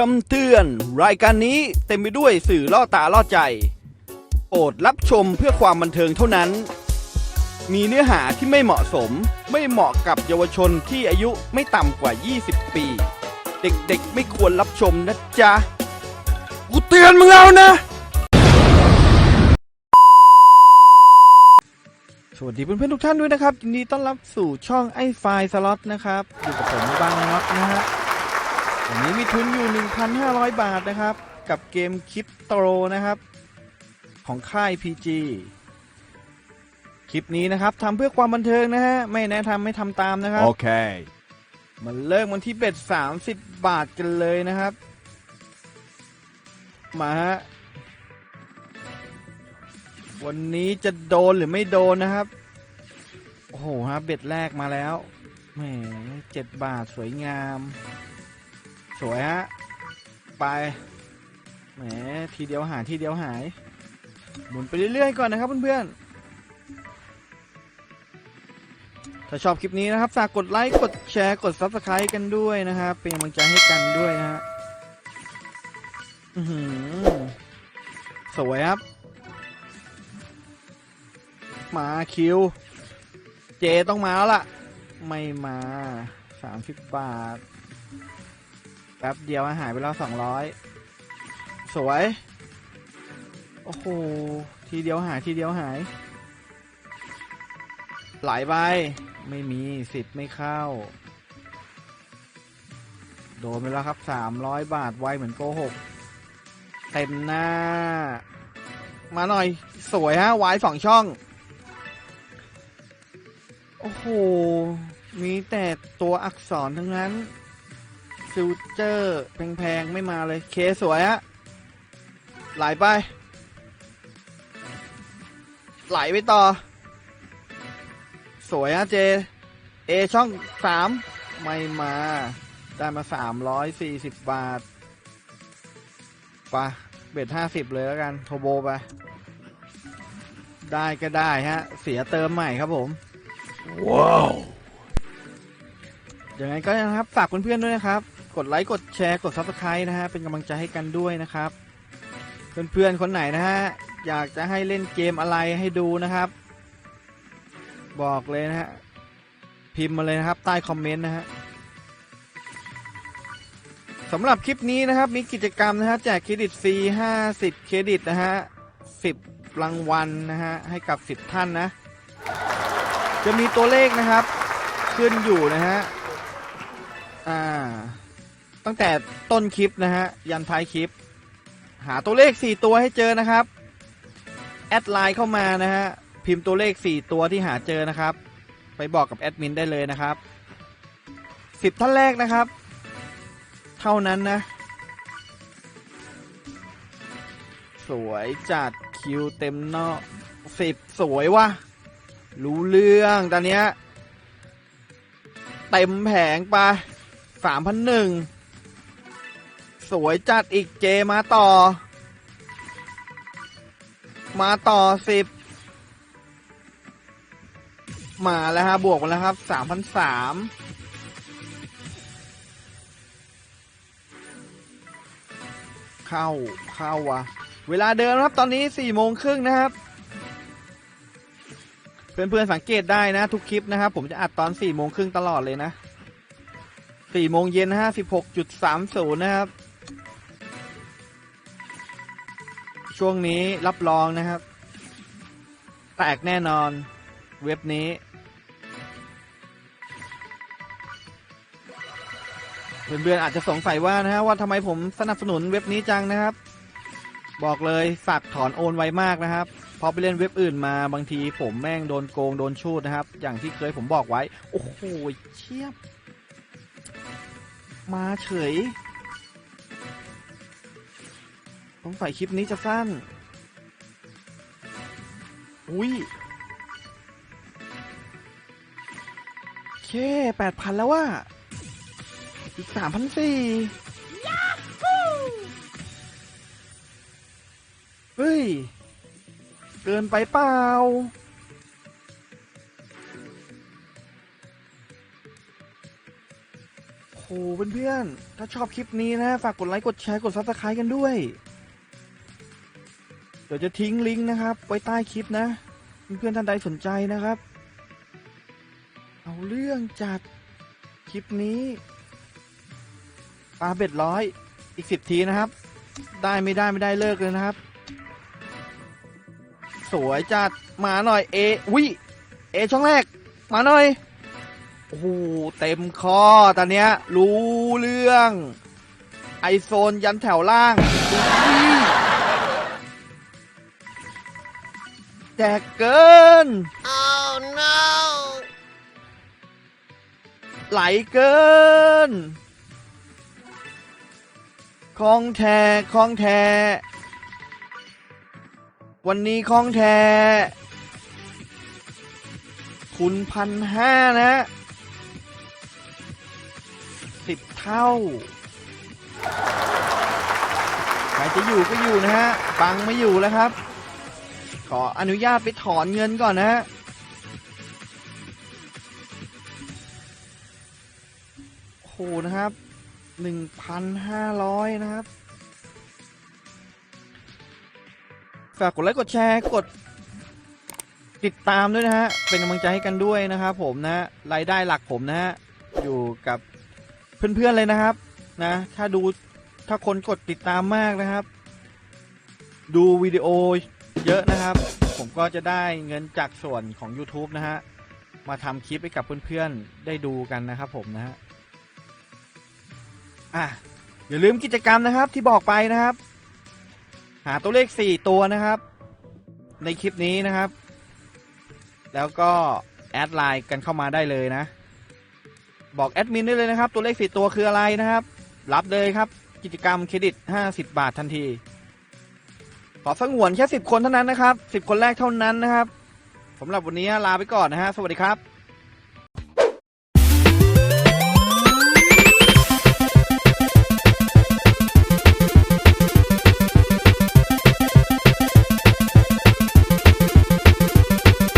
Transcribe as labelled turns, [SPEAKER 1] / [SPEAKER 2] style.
[SPEAKER 1] คำเตือน รายการนี้เต็มไปด้วยสื่อล่อตาล่อใจ โปรดรับชมเพื่อความบันเทิงเท่านั้น มีเนื้อหาที่ไม่เหมาะสม ไม่เหมาะกับเยาวชนที่อายุไม่ต่ำกว่า 20 ปี เด็กๆไม่ควรรับชมนะจ๊ะ กูเตือนมึงแล้วนะ สวัสดีเพื่อนๆทุกท่านด้วยนะครับยินดีต้อนรับสู่ช่องไอไฟสล็อตนะครับ อยู่กับผมบางน็อตนะฮะ วันนี้มีทุนอยู่ 1,500 บาทนะครับ กับเกมคริปโตนะครับ ของค่าย PG คลิปนี้นะครับทำเพื่อความบันเทิงนะฮะ ไม่แนะนำไม่ทำตามนะครับ
[SPEAKER 2] Okay.
[SPEAKER 1] มันเลิกวันที่เบ็ด30 บาทกันเลยนะครับ มาฮะ วันนี้จะโดนหรือไม่โดนนะครับ โอ้โหฮะเบ็ดแรกมาแล้วแหมเจ็ดบาทสวยงาม สวยฮะ ไป แหม ทีเดียวหายทีเดียวหาย หมุนไปเรื่อยๆก่อนนะครับเพื่อนๆ ถ้าชอบคลิปนี้นะครับ ฝากกดไลค์ กดแชร์ กด Subscribe กันด้วยนะครับ เป็นกำลังใจให้กันด้วยนะฮะอือสวยครับ มาคิว เจต้องมาแล้วล่ะ ไม่มา30บาท ป๊บเดียวหายไปแล้ว200สวย โอ้โห ทีเดียวหายทีเดียวหาย หลายใบ ไม่มีสิทธิ์ไม่เข้า โดนไปแล้วครับ300บาทไวเหมือนโกหก เต็มหน้า มาหน่อย สวยฮะไวสองช่อง โอ้โห มีแต่ตัวอักษรทั้งนั้น ฟิวเจอร์แพงๆ ไม่มาเลย เคสวยฮะไหลไป ไหลไปต่อ สวยฮะเจ เอช่องสามไม่มา ได้มาสามร้อยสี่สิบบาทไปะเบ็ดห้าสิบเลยแล้วกัน โทโบไป ได้ก็ได้ฮะ เสียเติมใหม่ครับผม
[SPEAKER 2] Wow.
[SPEAKER 1] ยังไงก็นะครับ ฝากเพื่อนๆด้วยนะครับ กดไลค์กดแชร์กด subscribe นะฮะเป็นกำลังใจให้กันด้วยนะครับ เพื่อนๆคนไหนนะฮะอยากจะให้เล่นเกมอะไรให้ดูนะครับ บอกเลยนะฮะพิมพ์มาเลยนะครับใต้คอมเมนต์นะฮะสำหรับคลิปนี้นะครับมีกิจกรรมนะฮะแจกเครดิตฟรี50 เครดิตนะฮะ10รางวัลนะฮะให้กับ 10 ท่านนะ จะมีตัวเลขนะครับ ขึ้นอยู่นะฮะอ่า ตั้งแต่ต้นคลิปนะฮะ ยันท้ายคลิป หาตัวเลข 4 ตัวให้เจอนะครับ แอดไลน์เข้ามานะฮะ พิมพ์ตัวเลข 4 ตัวที่หาเจอนะครับ ไปบอกกับแอดมินได้เลยนะครับ 10 ท่านแรกนะครับ เท่านั้นนะ สวยจัดคิวเต็มนอกสิบสวยวะรู้เรื่องตอนเนี้ยเต็มแผงไปสามพันหนึ่ง สวยจัดอีกเจมาต่อ มาต่อสิบมาแล้วฮะบวกมาแล้วครับสามพันสามเข้าเข้าวะเวลาเดิมนครับตอนนี้สี่โมงครึ่งนะครับ เพื่อนๆสังเกตได้นะ ทุกคลิปนะครับ ผมจะอัดตอน4ี่โมงครึ่งตลอดเลยนะ4ี่โมงเย็นนะฮะสิบหกจุดสามศูนย์นะครับ ช่วงนี้รับรองนะครับ แตกแน่นอนเว็บนี้ เพื่อนๆอาจจะสงสัยว่านะฮะว่าทำไมผมสนับสนุนเว็บนี้จังนะครับ บอกเลยฝากถอนโอนไวมากนะครับพอไปเล่นเว็บอื่นมาบางทีผมแม่งโดนโกงโดนชูดนะครับ อย่างที่เคยผมบอกไว้ โอ้โหเชียบ มาเฉย งสัยคลิปนี้จะสั้น อุ้ยเคแปดพันแล้วว่า อีกสามพันสี่เฮ้ย เกินไปเปล่าโหเพื่อนๆ ถ้าชอบคลิปนี้นะ ฝากกดไลค์ กดแชร์ กดซับสไครต์กันด้วย เดี๋ยวจะทิ้งลิงก์นะครับ ไว้ใต้คลิปนะ เพื่อนท่านใดสนใจนะครับ เอาเรื่องจัดคลิปนี้ปลาเบ็ดร้อยอีกสิบทีนะครับ ได้ไม่ได้ไม่ได้เลิกเลยนะครับ สวยจัดมาหน่อยเอวิเอช่องแรก มาหน่อยโอ้โหเต็มคอตอนเนี้ยรู้เรื่อง ไอโซนยันแถวล่าง แจกเกิน
[SPEAKER 2] Oh no!
[SPEAKER 1] ไหลเกินคลองแทคลองแท วันนี้คลองแท คุณพันห้านะสิบเท่า ใครจะอยู่ก็อยู่นะฮะบังไม่อยู่แล้วครับ ขออนุญาตไปถอนเงินก่อนนะฮะโอ้โหนะครับหนึ่งพันห้าร้อยนะครับ ฝากกดไลค์กดแชร์กดติดตามด้วยนะฮะ เป็นกำลังใจให้กันด้วยนะครับผมนะรายได้หลักผมนะฮะ อยู่กับเพื่อนๆเลยนะครับนะ ถ้าดูถ้าคนกดติดตามมากนะครับ ดูวิดีโอ เยอะนะครับ ผมก็จะได้เงินจากส่วนของ YouTube นะฮะ มาทำคลิปให้กับเพื่อนๆ ได้ดูกันนะครับผมนะฮะ อะ อย่าลืมกิจกรรมนะครับที่บอกไปนะครับ หาตัวเลข 4 ตัวนะครับ ในคลิปนี้นะครับ แล้วก็แอดไลน์กันเข้ามาได้เลยนะ บอกแอดมินได้เลยนะครับ ตัวเลข 4 ตัวคืออะไรนะครับ รับเลยครับ กิจกรรมเครดิต 50 บาททันที ขอสงวนแค่สิบคนเท่านั้นนะครับสิบคนแรกเท่านั้นนะครับสำหรับวันนี้ลาไปก่อนนะฮะสวัสดีครับ